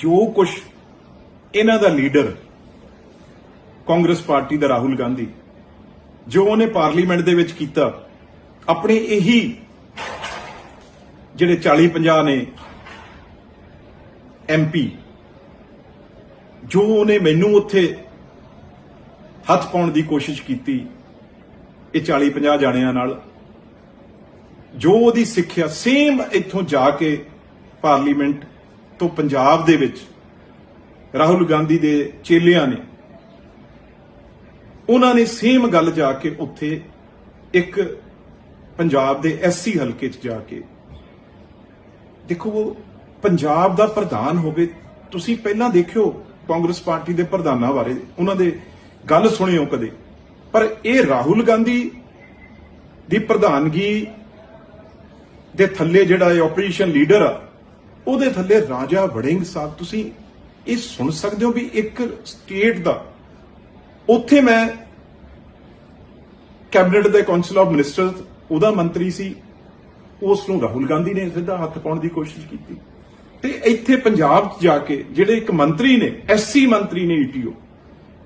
ਜੋ ਕੁਝ ਇਹਨਾਂ ਦਾ ਲੀਡਰ ਕਾਂਗਰਸ ਪਾਰਟੀ ਦਾ ਰਾਹੁਲ ਗਾਂਧੀ ਜੋ ਉਹਨੇ ਪਾਰਲੀਮੈਂਟ ਦੇ ਵਿੱਚ ਕੀਤਾ, ਆਪਣੇ ਇਹੀ ਜਿਹੜੇ 40 50 ਨੇ ਐਮਪੀ ਜੋ ਉਹਨੇ ਮੈਨੂੰ ਉੱਥੇ ਹੱਥ ਪਾਉਣ ਦੀ ਕੋਸ਼ਿਸ਼ ਕੀਤੀ, ਇਹ 40 50 ਜਾਣਿਆਂ ਨਾਲ, ਜੋ ਉਹਦੀ ਸਿੱਖਿਆ ਸੇਮ ਇੱਥੋਂ ਜਾ ਕੇ ਪਾਰਲੀਮੈਂਟ ਤੋਂ ਪੰਜਾਬ ਦੇ ਵਿੱਚ ਰਾਹੁਲ ਗਾਂਧੀ ਦੇ ਚੇਲਿਆਂ ਨੇ, ਉਹਨਾਂ ਨੇ ਸੇਮ ਗੱਲ ਜਾ ਕੇ ਉੱਥੇ ਇੱਕ ਪੰਜਾਬ ਦੇ ਐਸਸੀ ਹਲਕੇ 'ਚ ਜਾ ਕੇ, ਦੇਖੋ ਪੰਜਾਬ ਦਾ ਪ੍ਰਧਾਨ ਹੋਵੇ, ਤੁਸੀਂ ਪਹਿਲਾਂ ਦੇਖਿਓ ਕਾਂਗਰਸ ਪਾਰਟੀ ਦੇ ਪ੍ਰਧਾਨਾਂ ਬਾਰੇ, ਉਹਨਾਂ ਦੇ ਗੱਲ ਸੁਣਿਓ ਕਦੇ, ਪਰ ਇਹ ਰਾਹੁਲ ਗਾਂਧੀ ਦੀ ਪ੍ਰਧਾਨਗੀ ਦੇ ਥੱਲੇ ਜਿਹੜਾ ਇਹ ਆਪੋਜੀਸ਼ਨ ਲੀਡਰ ਆ ਉਹਦੇ ਥੱਲੇ ਰਾਜਾ ਵੜਿੰਗ ਸਾਹਿਬ, ਤੁਸੀਂ ਇਹ ਸੁਣ ਸਕਦੇ ਹੋ ਵੀ ਇੱਕ ਸਟੇਟ ਦਾ ਉੱਥੇ ਮੈਂ ਕੈਬਨਿਟ ਦੇ ਕਾਉਂਸਲ ਆਫ ਮਿਨਿਸਟਰ ਉਹਦਾ ਮੰਤਰੀ ਸੀ, ਉਸ ਨੂੰ ਰਾਹੁਲ ਗਾਂਧੀ ਨੇ ਸਿੱਧਾ ਹੱਥ ਪਾਉਣ ਦੀ ਕੋਸ਼ਿਸ਼ ਕੀਤੀ। ਤੇ ਇੱਥੇ ਪੰਜਾਬ 'ਚ ਜਾ ਕੇ ਜਿਹੜੇ ਇੱਕ ਮੰਤਰੀ ਨੇ ਐਸਸੀ ਮੰਤਰੀ ਨੇ ਈਟੀਓ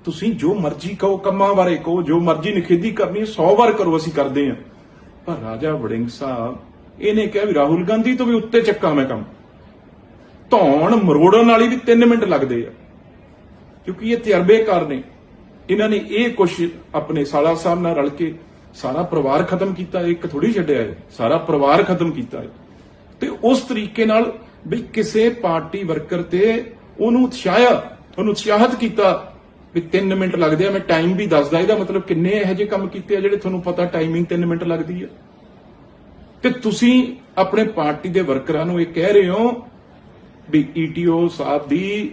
ਤੁਸੀਂ ਜੋ ਮਰਜ਼ੀ ਕਹੋ, ਕੰਮਾਂ ਬਾਰੇ ਕਹੋ, ਜੋ ਮਰਜ਼ੀ ਨਿਖੇਧੀ ਕਰਨੀ 100 ਵਾਰ ਕਰੋ ਅਸੀਂ ਕਰਦੇ ਹਾਂ। ਪਰ ਰਾਜਾ ਵੜਿੰਗ ਸਾਹਿਬ, ਇਹਨੇ ਕਿਹਾ ਵੀ ਰਾਹੁਲ ਗਾਂਧੀ ਤੋਂ ਵੀ ਉੱਤੇ ਚੱਕਾ ਮੈਂ ਕੰਮ। ਧੌਣ ਮਰੋੜਨ ਵਾਲੀ ਵੀ 3 ਮਿੰਟ ਲੱਗਦੇ ਆ। ਕਿਉਂਕਿ ਇਹ ਤਜਰਬੇਕਾਰ ਨੇ, ਇਹਨਾਂ ਨੇ ਇਹ ਕੁਛ ਆਪਣੇ ਸਾਲਾ ਸਾਹਿਬ ਨਾਲ ਰਲ ਕੇ ਸਾਰਾ ਪਰਿਵਾਰ ਖਤਮ ਕੀਤਾ, ਇੱਕ ਥੋੜੀ ਛੱਡਿਆ ਹੈ, ਸਾਰਾ ਪਰਿਵਾਰ ਖਤਮ ਕੀਤਾ ਹੈ। ਤੇ ਉਸ ਤਰੀਕੇ ਨਾਲ ਵੀ ਕਿਸੇ ਪਾਰਟੀ ਵਰਕਰ ਤੇ ਉਹਨੂੰ ਉਤਸ਼ਾਹਿਆ, ਉਹਨੂੰ ਉਤਸ਼ਾਹਿਤ ਕੀਤਾ ਵੀ 3 ਮਿੰਟ ਲੱਗਦੇ ਆ, ਮੈਂ ਟਾਈਮ ਵੀ ਦੱਸਦਾ, ਇਹਦਾ ਮਤਲਬ ਕਿੰਨੇ ਇਹੋ ਜਿਹੇ ਕੰਮ ਕੀਤੇ ਆ ਜਿਹੜੇ ਤੁਹਾਨੂੰ ਪਤਾ ਟਾਈਮਿੰਗ 3 ਮਿੰਟ ਲੱਗਦੀ ਆ। ਤੇ ਤੁਸੀਂ ਆਪਣੇ ਪਾਰਟੀ ਦੇ ਵਰਕਰਾਂ ਨੂੰ ਇਹ ਕਹਿ ਰਹੇ ਹੋ ਵੀ ਈਟੀਓ ਸਾਹਿਬ ਦੀ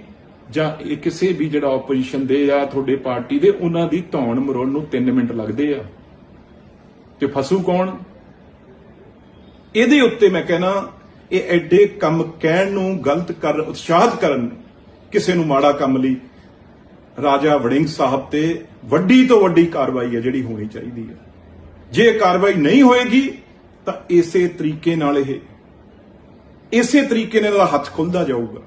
ਜਾਂ ਇਹ ਕਿਸੇ ਵੀ ਜਿਹੜਾ ਆਪੋਜੀਸ਼ਨ ਦੇ ਜਾਂ ਤੁਹਾਡੇ ਪਾਰਟੀ ਦੇ, ਉਹਨਾਂ ਦੀ ਧੌਣ ਮਰੋਣ ਨੂੰ 3 ਮਿੰਟ ਲੱਗਦੇ ਆ। ਤੇ ਫਸੂ ਕੌਣ? ਇਹਦੇ ਉੱਤੇ ਮੈਂ ਕਹਿਣਾ, ਇਹ ਐਡੇ ਕੰਮ ਕਹਿਣ ਨੂੰ, ਗਲਤ ਕਰ, ਉਤਸ਼ਾਹਤ ਕਰਨ ਕਿਸੇ ਨੂੰ ਮਾੜਾ ਕੰਮ ਲਈ, ਰਾਜਾ ਵੜਿੰਗ ਸਾਹਿਬ ਤੇ ਵੱਡੀ ਤੋਂ ਵੱਡੀ ਕਾਰਵਾਈ ਹੈ ਜਿਹੜੀ ਹੋਣੀ ਚਾਹੀਦੀ ਹੈ ਜੇ ਇਹ ਕਾਰਵਾਈ ਨਹੀਂ ਹੋਏਗੀ, ਤਾਂ ਇਸੇ ਤਰੀਕੇ ਨਾਲ ਇਹ ਇਸੇ ਤਰੀਕੇ ਨਾਲ ਇਹਦਾ ਹੱਥ ਖੁੱਲਦਾ ਜਾਊਗਾ।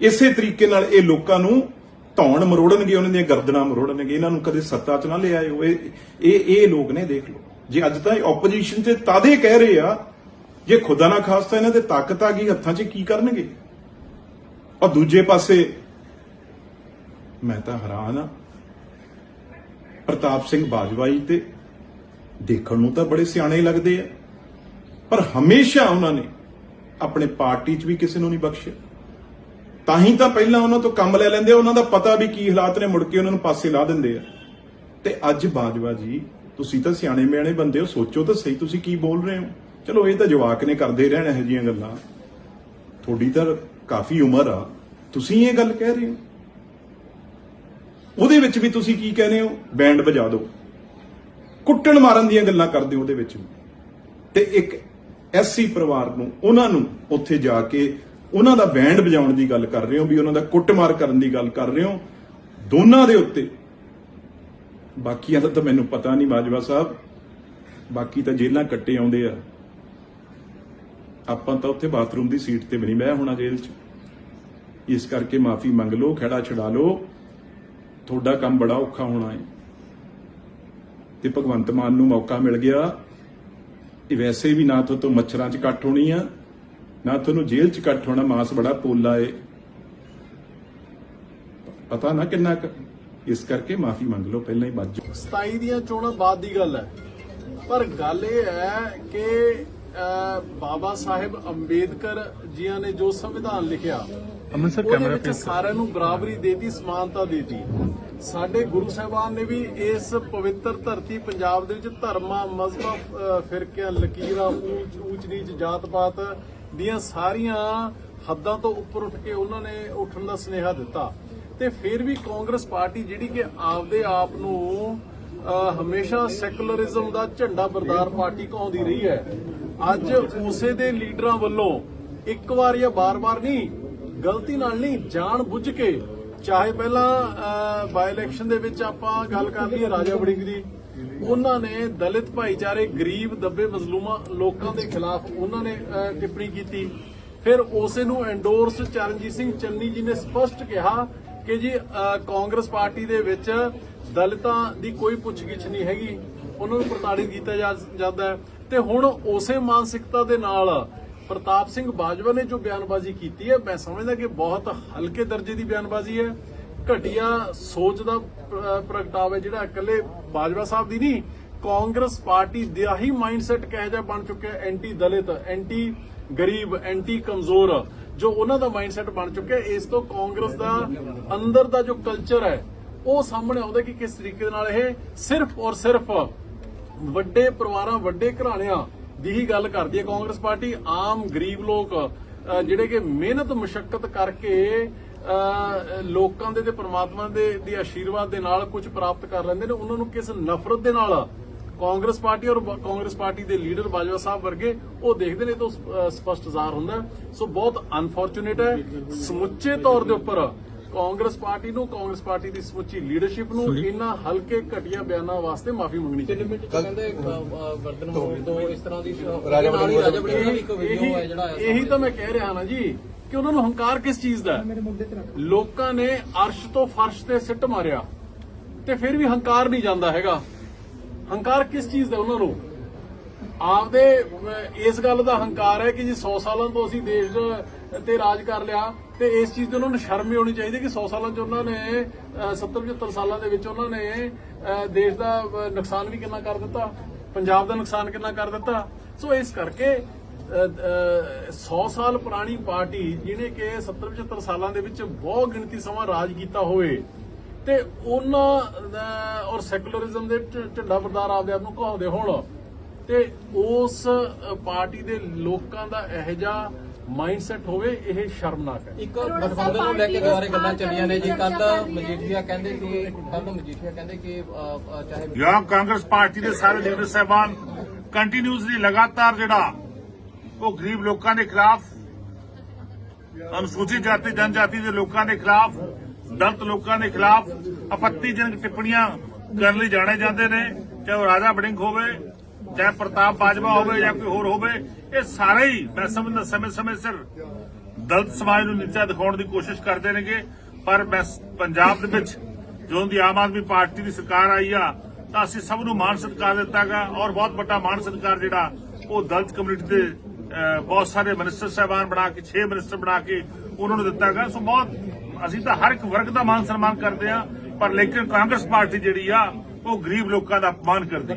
ਇਸੇ ਤਰੀਕੇ ਨਾਲ ਇਹ ਲੋਕਾਂ ਨੂੰ ਧੌਣ ਮਰੋੜਨਗੇ, ਉਹਨਾਂ ਦੀਆਂ ਗਰਦਨਾਂ ਮਰੋੜਨਗੇ, ਇਹਨਾਂ ਨੂੰ ਕਦੇ ਸੱਤਾ 'ਚ ਨਾ ਲੈ ਆਏ ਇਹ ਇਹ ਲੋਕ ਨੇ, ਦੇਖ ਲਓ। ਜੇ ਅੱਜ ਤਾਂ ਆਪੋਜੀਸ਼ਨ 'ਚ ਤਾਦੇ ਕਹਿ ਰਹੇ ਆ, ਜੇ ਖੁਦਾ ਨਾ ਖਾਸਤਾ ਇਹਨਾਂ ਦੇ ਤਾਕਤ ਆ ਗਈ, ਹੱਥਾਂ 'ਚ ਕੀ ਕਰਨਗੇ? ਔਰ ਦੂਜੇ ਪਾਸੇ ਮੈਂ ਤਾਂ ਹੈਰਾਨ ਆ। ਪ੍ਰਤਾਪ ਸਿੰਘ ਬਾਜਵਾਈ ਤੇ ਦੇਖਣ ਨੂੰ ਤਾਂ ਬੜੇ ਸਿਆਣੇ ਲੱਗਦੇ ਆ, ਪਰ ਹਮੇਸ਼ਾ ਉਹਨਾਂ ਨੇ ਆਪਣੇ ਪਾਰਟੀ 'ਚ ਵੀ ਕਿਸੇ ਨੂੰ ਨਹੀਂ ਬਖਸ਼ਿਆ। ਤਾਂ ਹੀ ਤਾਂ ਪਹਿਲਾਂ ਉਹਨਾਂ ਤੋਂ ਕੰਮ ਲੈ ਲੈਂਦੇ ਉਹਨਾਂ ਦਾ ਪਤਾ ਵੀ ਕੀ ਹਾਲਾਤ ਨੇ, ਮੁੜ ਕੇ ਉਹਨਾਂ ਨੂੰ ਪਾਸੇ ਲਾ ਦਿੰਦੇ ਆ। ਤੇ ਅੱਜ ਬਾਜਵਾ ਜੀ, ਤੁਸੀਂ ਤਾਂ ਸਿਆਣੇ ਮਿਆਣੇ ਬੰਦੇ ਹੋ, ਸੋਚੋ ਤਾਂ ਸਹੀ ਤੁਸੀਂ ਕੀ ਬੋਲ ਰਹੇ ਹੋ। ਚਲੋ, ਇਹ ਤਾਂ ਜਵਾਕ ਨੇ ਕਰਦੇ ਰਹਿਣ ਇਹੋ ਜਿਹੀਆਂ ਗੱਲਾਂ। ਤੁਹਾਡੀ ਤਾਂ ਕਾਫੀ ਉਮਰ ਆ। ਤੁਸੀਂ ਇਹ ਗੱਲ ਕਹਿ ਰਹੇ ਹੋ। ਉਹਦੇ ਵਿੱਚ ਵੀ ਤੁਸੀਂ ਕੀ ਕਹਿੰਦੇ ਹੋ? ਬੈਂਡ ਵਜਾ ਦਿਓ। ਕੁੱਟਣ ਮਾਰਨ ਦੀਆਂ ਗੱਲਾਂ ਕਰਦੇ ਹੋ ਉਹਦੇ ਵਿੱਚ ਤੇ ਇੱਕ ਐਸਸੀ ਪਰਿਵਾਰ ਨੂੰ, ਉਹਨਾਂ ਨੂੰ ਉੱਥੇ ਜਾ ਕੇ ਉਹਨਾਂ ਦਾ ਬੈਂਡ ਵਜਾਉਣ ਦੀ ਗੱਲ ਕਰ ਰਹੇ ਹੋ, ਵੀ ਉਹਨਾਂ ਦਾ ਕੁੱਟਮਾਰ ਕਰਨ ਦੀ ਗੱਲ ਕਰ ਰਹੇ ਹੋ। ਦੋਨਾਂ ਦੇ ਉੱਤੇ। ਬਾਕੀਆਂ ਦਾ ਤਾਂ ਮੈਨੂੰ ਪਤਾ ਨਹੀਂ, ਬਾਜਵਾ ਸਾਹਿਬ। ਬਾਕੀ ਤਾਂ ਜੇਲਾਂ ਕੱਟੇ ਆਉਂਦੇ ਆ। ਆਪਾਂ ਤਾਂ ਉੱਥੇ ਬਾਥਰੂਮ ਦੀ ਸੀਟ ਤੇ ਵੀ ਨਹੀਂ ਬਹਿ ਹੋਣਾ ਜੇਲ੍ਹ 'ਚ। ਇਸ ਕਰਕੇ ਮਾਫੀ ਮੰਗ ਲਓ ਖੜਾ ਛਡਾ ਲਓ। ਤੁਹਾਡਾ ਕੰਮ ਬੜਾ ਔਖਾ ਹੋਣਾ ਹੈ। ਤੇ ਭਗਵੰਤ ਮਾਨ ਨੂੰ ਮੌਕਾ ਮਿਲ ਗਿਆ। ਇਹ ਵੈਸੇ ਵੀ ਨਾ ਤੋਂ ਮੱਛਰਾਂ 'ਚ ਕੱਟ ਹੋਣੀ ਆ ਨਾ ਤੁਹਾਨੂੰ ਜੇਲ੍ਹ 'ਚ ਕੱਟ ਹੋਣਾ ਮਾਸ ਬੜਾ ਪੋਲਾ ਏ। ਪਤਾ ਨਾ ਕਿੰਨਾ ਕੁ ਇਸ ਕਰਕੇ ਮਾਫੀ ਮੰਗ ਲਓ ਪਹਿਲਾਂ ਹੀ ਵੱਜ ਜਾਓ। 27 ਦੀਆਂ ਚੋਣਾਂ ਬਾਅਦ ਦੀ ਗੱਲ ਹੈ। ਪਰ ਗੱਲ ਇਹ ਹੈ ਕਿ ਬਾਬਾ ਸਾਹਿਬ ਅੰਬੇਦਕਰ ਜੀਆਂ ਨੇ ਜੋ ਸੰਵਿਧਾਨ ਲਿਖਿਆ ਅਮਨ ਸਰ ਕੈਮਰਾ ਪਲੀਜ਼ ਸਾਰਿਆਂ ਨੂੰ ਬਰਾਬਰੀ ਦੇਤੀ ਸਮਾਨਤਾ ਦੇਤੀ। ਸਾਡੇ ਗੁਰੂ ਸਾਹਿਬਾਨ ਨੇ ਵੀ ਇਸ ਪਵਿੱਤਰ ਧਰਤੀ ਪੰਜਾਬ ਦੇ ਵਿੱਚ ਧਰਮਾਂ, ਮਜ਼ਹਬਾਂ ਫਿਰਕਿਆਂ, ਲਕੀਰਾਂ, ਊਚ ਊਚ ਨੀਚ ਜਾਤ ਪਾਤ ਦੀਆਂ ਸਾਰੀਆਂ ਹੱਦਾਂ ਤੋਂ ਉੱਪਰ ਉੱਠ ਕੇ ਉਹਨਾਂ ਨੇ ਉੱਠਣ ਦਾ ਸੁਨੇਹਾ ਦਿੱਤਾ। ਤੇ ਫਿਰ ਵੀ ਕਾਂਗਰਸ ਪਾਰਟੀ ਜਿਹੜੀ ਕਿ ਆਪਦੇ ਆਪ ਨੂੰ ਹਮੇਸ਼ਾ ਸੈਕੂਲਰਿਜ਼ਮ ਦਾ ਝੰਡਾ ਬਰਦਾਰ ਪਾਰਟੀ ਕਹਾਉਂਦੀ ਰਹੀ ਹੈ। ਅੱਜ ਉਸੇ ਦੇ ਲੀਡਰਾਂ ਵੱਲੋਂ ਇੱਕ ਵਾਰ ਜਾਂ ਬਾਰ-ਬਾਰ ਨਹੀਂ, ਗਲਤੀ ਨਾਲ ਨਹੀਂ, ਜਾਣ ਬੁੱਝ ਕੇ ਚਾਹੇ ਪਹਿਲਾਂ ਬਾਈ ਇਲੈਕਸ਼ਨ ਦੇ ਵਿੱਚ ਆਪਾਂ ਗੱਲ ਕਰ ਲਈਏ ਰਾਜਾ ਵੜਿੰਗ ਦੀ, ਉਹਨਾਂ ਨੇ ਦਲਿਤ ਭਾਈਚਾਰੇ ਗਰੀਬ ਦੱਬੇ ਮਜ਼ਲੂਮਾਂ ਲੋਕਾਂ ਦੇ ਖਿਲਾਫ ਉਹਨਾਂ ਨੇ ਟਿੱਪਣੀ ਕੀਤੀ। ਫਿਰ ਉਸੇ ਨੂੰ ਐਂਡੋਰਸ ਚਰਨਜੀਤ ਸਿੰਘ ਚੰਨੀ ਜੀ ਨੇ ਸਪਸ਼ਟ ਕਿਹਾ ਕਿ ਜੀ ਕਾਂਗਰਸ ਪਾਰਟੀ ਦੇ ਵਿੱਚ ਦਲਿਤਾਂ ਦੀ ਕੋਈ ਪੁੱਛਗਿੱਛ ਨਹੀਂ ਹੈਗੀ। ਉਹਨਾਂ ਨੂੰ ਪ੍ਰਤਾੜਿਤ ਕੀਤਾ ਜਾਂਦਾ ਹੈ। ਤੇ ਹੁਣ ਉਸੇ ਮਾਨਸਿਕਤਾ ਦੇ ਨਾਲ ਪ੍ਰਤਾਪ ਸਿੰਘ ਬਾਜਵਾ ਨੇ ਜੋ ਬਿਆਨਬਾਜ਼ੀ ਕੀਤੀ ਹੈ, ਮੈਂ ਸਮਝਦਾ ਕਿ ਬਹੁਤ ਹਲਕੇ ਦਰਜੇ ਦੀ ਬਿਆਨਬਾਜ਼ੀ ਹੈ। ਘਟੀਆ ਸੋਚ ਦਾ ਪ੍ਰ- ਪ੍ਰਗਟਾਵਾ ਜਿਹੜਾ ਇਕੱਲੇ ਬਾਜਵਾ ਸਾਹਿਬ ਦੀ ਨਹੀਂ, ਕਾਂਗਰਸ ਪਾਰਟੀ ਦਾ ਹੀ ਮਾਈਂਡਸੈਟ ਕਿਹੋ ਜਿਹਾ ਬਣ ਚੁੱਕਿਆ ਐਂਟੀ ਦਲਿਤ, ਐਂਟੀ ਗਰੀਬ, ਐਂਟੀ ਕਮਜ਼ੋਰ, ਜੋ ਉਹਨਾਂ ਦਾ ਮਾਈਂਡਸੈਟ ਬਣ ਚੁੱਕਿਆ ਇਸ ਤੋਂ ਕਾਂਗਰਸ ਦਾ ਅੰਦਰ ਦਾ ਜੋ ਕਲਚਰ ਹੈ, ਉਹ ਸਾਹਮਣੇ ਆਉਂਦਾ ਕਿ ਕਿਸ ਤਰੀਕੇ ਨਾਲ ਇਹ ਸਿਰਫ ਔਰ ਸਿਰਫ ਵੱਡੇ ਪਰਿਵਾਰਾਂ, ਵੱਡੇ ਘਰਾਣਿਆਂ ਦੀ ਹੀ ਗੱਲ ਕਰਦੀ ਹੈ ਕਾਂਗਰਸ ਪਾਰਟੀ ਆਮ ਗਰੀਬ ਲੋਕ ਜਿਹੜੇ ਕਿ ਮਿਹਨਤ ਮੁਸ਼ਕਲ ਕਰਕੇ ਲੋਕਾਂ ਦੇ ਤੇ ਪ੍ਰਮਾਤਮਾ ਦੇ ਦੀ ਆਸ਼ੀਰਵਾਦ ਦੇ ਨਾਲ ਕੁਝ ਪ੍ਰਾਪਤ ਕਰ ਲੈਂਦੇ ਨੇ ਉਹਨਾਂ ਨੂੰ ਕਿਸ ਨਫ਼ਰਤ ਦੇ ਨਾਲ ਕਾਂਗਰਸ ਪਾਰਟੀ ਔਰ ਕਾਂਗਰਸ ਪਾਰਟੀ ਦੇ ਲੀਡਰ ਬਾਜਵਾ ਸਾਹਿਬ ਵਰਗੇ ਉਹ ਦੇਖਦੇ ਨੇ ਤਾਂ ਅਹ, ਸਪਸ਼ਟ ਜ਼ਾਹਰ ਹੁੰਦਾ ਸੋ ਬਹੁਤ ਅਨਫੋਰਚੂਨੇਟ ਹੈ। ਸਮੁੱਚੇ ਤੌਰ ਦੇ ਉੱਪਰ ਕਾਂਗਰਸ ਪਾਰਟੀ ਨੂੰ ਕਾਂਗਰਸ ਪਾਰਟੀ ਦੀ ਸਮੁੱਚੀ ਲੀਡਰਸ਼ਿਪ ਨੂੰ ਇਹਨਾਂ ਹਲਕੇ ਘਟੀਆ ਬਿਆਨਾਂ ਵਾਸਤੇ ਮਾਫੀ ਮੰਗਣੀ ਚਾਹੀਦੀ। ਹੈ ਕਹਿੰਦੇ ਵਰਦਨ ਹੋਣ ਤੋਂ ਇਸ ਤਰ੍ਹਾਂ ਦੀ ਰਾਜਾ ਇੱਕ ਵੀਡੀਓ ਹੈ ਜਿਹੜਾ ਇਹੀ ਇਹੀ ਤਾਂ ਮੈਂ ਕਹਿ ਰਿਹਾ ਨਾ ਜੀ ਕਿ ਉਹਨਾਂ ਨੂੰ ਹੰਕਾਰ ਕਿਸ ਚੀਜ਼ ਦਾ ਹੈ? ਲੋਕਾਂ ਨੇ ਅਰਸ਼ ਤੋਂ ਫਰਸ਼ ਤੇ ਸਿੱਟ ਮਾਰਿਆ ਤੇ ਫਿਰ ਵੀ ਹੰਕਾਰ ਨਹੀਂ ਜਾਂਦਾ ਹੈਗਾ। ਹੰਕਾਰ ਕਿਸ ਚੀਜ਼ ਦਾ ਉਹਨਾਂ ਨੂੰ? ਆਪਦੇ ਇਸ ਗੱਲ ਦਾ ਹੰਕਾਰ ਹੈ ਕਿ ਜੀ 100 ਸਾਲਾਂ ਤੋਂ ਅਸੀਂ ਦੇਸ਼ ਤੇ ਰਾਜ ਕਰ ਲਿਆ। ਤੇ ਇਸ ਚੀਜ਼ ਤੇ ਉਹਨਾਂ ਨੂੰ ਸ਼ਰਮ ਹੀ ਹੋਣੀ ਚਾਹੀਦੀ ਕਿ 100 ਸਾਲਾਂ ਚ ਉਹਨਾਂ ਨੇ 70 75 ਸਾਲਾਂ ਦੇ ਵਿੱਚ ਉਹਨਾਂ ਨੇ ਦੇਸ਼ ਦਾ ਨੁਕਸਾਨ ਵੀ ਕਿੰਨਾ ਕਰ ਦਿੱਤਾ, ਪੰਜਾਬ ਦਾ ਨੁਕਸਾਨ ਕਿੰਨਾ ਕਰ ਦਿੱਤਾ। ਸੋ ਇਸ ਕਰਕੇ 100 ਸਾਲ ਪੁਰਾਣੀ ਪਾਰਟੀ ਜਿਹਨੇ ਕਿ 70 75 ਸਾਲਾਂ ਦੇ ਵਿੱਚ ਬਹੁਤ ਗਿਣਤੀ ਸਮਾਂ ਰਾਜ ਕੀਤਾ ਹੋਵੇ ਤੇ ਉਹਨਾਂ ਦਾ ਔਰ ਸੈਕੂਲਰਿਜ਼ਮ ਦੇ ਝੰਡਾ ਬਰਦਾਰ ਆਪਦੇ ਆਪ ਨੂੰ ਕਹਾਉਂਦੇ ਹੋਣ। ਤੇ ਉਸ ਪਾਰਟੀ ਦੇ ਲੋਕਾਂ ਦਾ ਇਹੋ ਜਿਹਾ ਮਾਈਂਡਸੈਟ ਹੋਵੇ ਇਹ ਸ਼ਰਮਨਾਕ ਹੈ। ਇੱਕ ਗਠਬੰਧਨ ਨੂੰ ਲੈ ਕੇ ਦੁਆਰੇ ਗੱਲਾਂ ਚੱਲੀਆਂ ਨੇ ਜੀ। ਕੱਲ ਮਜੀਠੀਆ ਕਹਿੰਦੇ ਕਿ ਕੱਲ ਮਜੀਠੀਆ ਕਹਿੰਦੇ ਕਿ ਚਾਹੇ ਯੋਗ ਕਾਂਗਰਸ ਪਾਰਟੀ ਦੇ ਸਾਰੇ ਲੀਡਰ ਸਾਹਿਬਾਨ ਕੰਟੀਨਿਊਸਲੀ ਲਗਾਤਾਰ ਜਿਹੜਾ ਉਹ ਗਰੀਬ ਲੋਕਾਂ ਦੇ ਖਿਲਾਫ ਅਨੁਸੂਚਿਤ ਜਾਤੀ ਜਨਜਾਤੀ ਦੇ ਲੋਕਾਂ ਦੇ ਖਿਲਾਫ ਦਲਿਤ ਲੋਕਾਂ ਦੇ ਖਿਲਾਫ ਆਪੱਤੀਜਨਕ ਟਿੱਪਣੀਆਂ ਕਰਨ ਲਈ ਜਾਣੇ ਜਾਂਦੇ ਨੇ ਚਾਹੇ ਉਹ ਰਾਜਾ ਬੜਿੰਗ ਹੋਵੇ ਚਾਹੇ ਪ੍ਰਤਾਪ ਬਾਜਵਾ ਹੋਵੇ ਜਾਂ ਕੋਈ ਹੋਰ ਹੋਵੇ, ਇਹ ਸਾਰੇ ਹੀ ਮੈਂ ਸਮਝਦਾ ਸਮੇਂ-ਸਮੇਂ ਸਿਰ ਦਲਿਤ ਸਮਾਜ ਨੂੰ ਨੀਚਾ ਦਿਖਾਉਣ ਦੀ ਕੋਸ਼ਿਸ਼ ਕਰਦੇ ਨੇਗੇ। ਪਰ ਮੈਂ ਪੰਜਾਬ ਦੇ ਵਿੱਚ ਜਦੋਂ ਦੀ ਆਮ ਆਦਮੀ ਪਾਰਟੀ ਦੀ ਸਰਕਾਰ ਆਈ ਆ, ਤਾਂ ਅਸੀਂ ਸਭ ਨੂੰ ਮਾਣ ਸਤਿਕਾਰ ਦਿੱਤਾਗਾ ਔਰ ਬਹੁਤ ਵੱਡਾ ਮਾਣ ਸਤਿਕਾਰ ਜਿਹੜਾ ਉਹ ਦਲਿਤ ਕਮਿਊਨਿਟੀ ਦੇ ਬਹੁਤ ਸਾਰੇ ਮਿਨਿਸਟਰ ਸਾਹਿਬਾਨ ਬਣਾ ਕੇ 6 ਮਿਨਿਸਟਰ ਬਣਾ ਕੇ ਉਹਨਾਂ ਨੂੰ ਦਿੱਤਾਗਾ। ਸੋ ਬਹੁਤ, ਅਸੀਂ ਤਾਂ ਹਰ ਇੱਕ ਵਰਗ ਦਾ ਮਾਣ ਸਨਮਾਨ ਕਰਦੇ ਆ ਪਰ ਲੇਕਿਨ ਕਾਂਗਰਸ ਪਾਰਟੀ ਜਿਹੜੀ ਆ, ਉਹ ਗਰੀਬ ਲੋਕਾਂ ਦਾ ਅਪਮਾਨ ਕਰਦੀ ਆ